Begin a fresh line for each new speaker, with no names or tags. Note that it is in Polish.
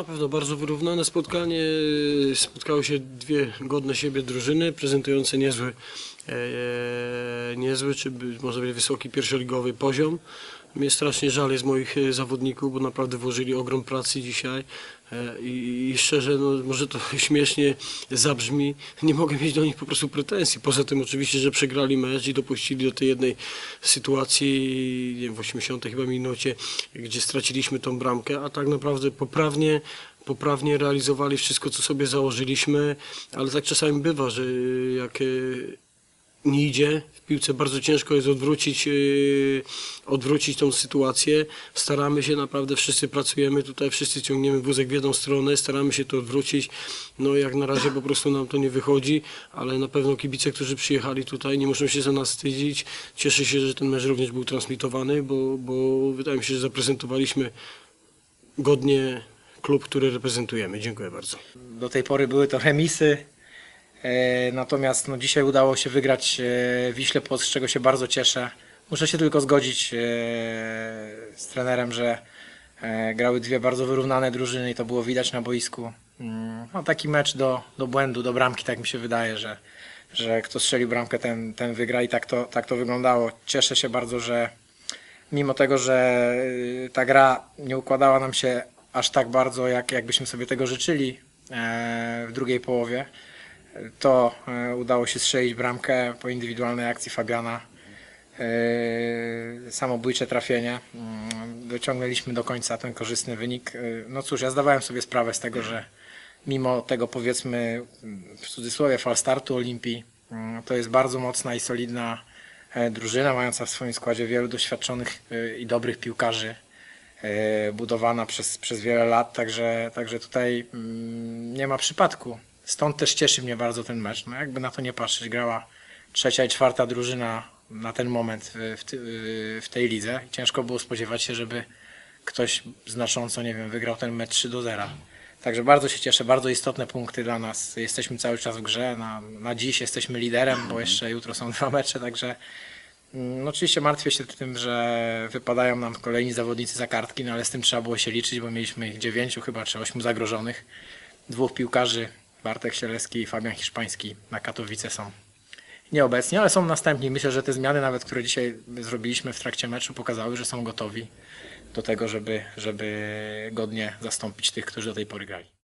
na pewno bardzo wyrównane spotkanie. Spotkały się dwie godne siebie drużyny, prezentujące niezły, e, niezły czy może być wysoki pierwszoligowy poziom. Mnie strasznie żal jest moich e, zawodników, bo naprawdę włożyli ogrom pracy dzisiaj e, i, i szczerze, no, może to śmiesznie zabrzmi, nie mogę mieć do nich po prostu pretensji. Poza tym oczywiście, że przegrali mecz i dopuścili do tej jednej sytuacji, nie wiem, w 80 chyba minucie, gdzie straciliśmy tą bramkę, a tak naprawdę poprawnie poprawnie realizowali wszystko, co sobie założyliśmy, ale tak czasami bywa, że jak e, nie idzie. W piłce bardzo ciężko jest odwrócić, yy, odwrócić tą sytuację. Staramy się naprawdę, wszyscy pracujemy tutaj, wszyscy ciągniemy wózek w jedną stronę, staramy się to odwrócić. No jak na razie po prostu nam to nie wychodzi, ale na pewno kibice, którzy przyjechali tutaj nie muszą się za nas wstydzić. Cieszę się, że ten mecz również był transmitowany, bo, bo wydaje mi się, że zaprezentowaliśmy godnie klub, który reprezentujemy. Dziękuję bardzo.
Do tej pory były to remisy, natomiast no, dzisiaj udało się wygrać e, Wiśle Płock, z czego się bardzo cieszę. Muszę się tylko zgodzić e, z trenerem, że e, grały dwie bardzo wyrównane drużyny i to było widać na boisku. Mm, No, taki mecz do, do błędu, do bramki, tak mi się wydaje, że, że kto strzeli bramkę, ten, ten wygra i tak to, tak to wyglądało. Cieszę się bardzo, że mimo tego, że ta gra nie układała nam się aż tak bardzo, jak, jakbyśmy sobie tego życzyli e, w drugiej połowie, to e, udało się strzelić bramkę po indywidualnej akcji Fabiana. E, Samobójcze trafienie. Mm, Dociągnęliśmy do końca ten korzystny wynik. E, No cóż, ja zdawałem sobie sprawę z tego, że mimo tego powiedzmy w cudzysłowie falstartu Olimpii, mm, to jest bardzo mocna i solidna drużyna, mająca w swoim składzie wielu doświadczonych i dobrych piłkarzy, budowana przez, przez wiele lat, także, także tutaj mm, nie ma przypadku. Stąd też cieszy mnie bardzo ten mecz. No jakby na to nie patrzeć, grała trzecia i czwarta drużyna na ten moment w, ty- w tej lidze. Ciężko było spodziewać się, żeby ktoś znacząco, nie wiem, wygrał ten mecz 3 do 0. Także bardzo się cieszę, bardzo istotne punkty dla nas. Jesteśmy cały czas w grze. Na, na dziś jesteśmy liderem, bo jeszcze jutro są dwa mecze, także mm, no oczywiście martwię się tym, że wypadają nam kolejni zawodnicy za kartki, no ale z tym trzeba było się liczyć, bo mieliśmy ich dziewięciu chyba, czy ośmiu zagrożonych. Dwóch piłkarzy, Bartek Sielewski i Fabian Hiszpański na Katowice są nieobecni, ale są następni. Myślę, że te zmiany nawet, które dzisiaj zrobiliśmy w trakcie meczu pokazały, że są gotowi do tego, żeby, żeby godnie zastąpić tych, którzy do tej pory grali.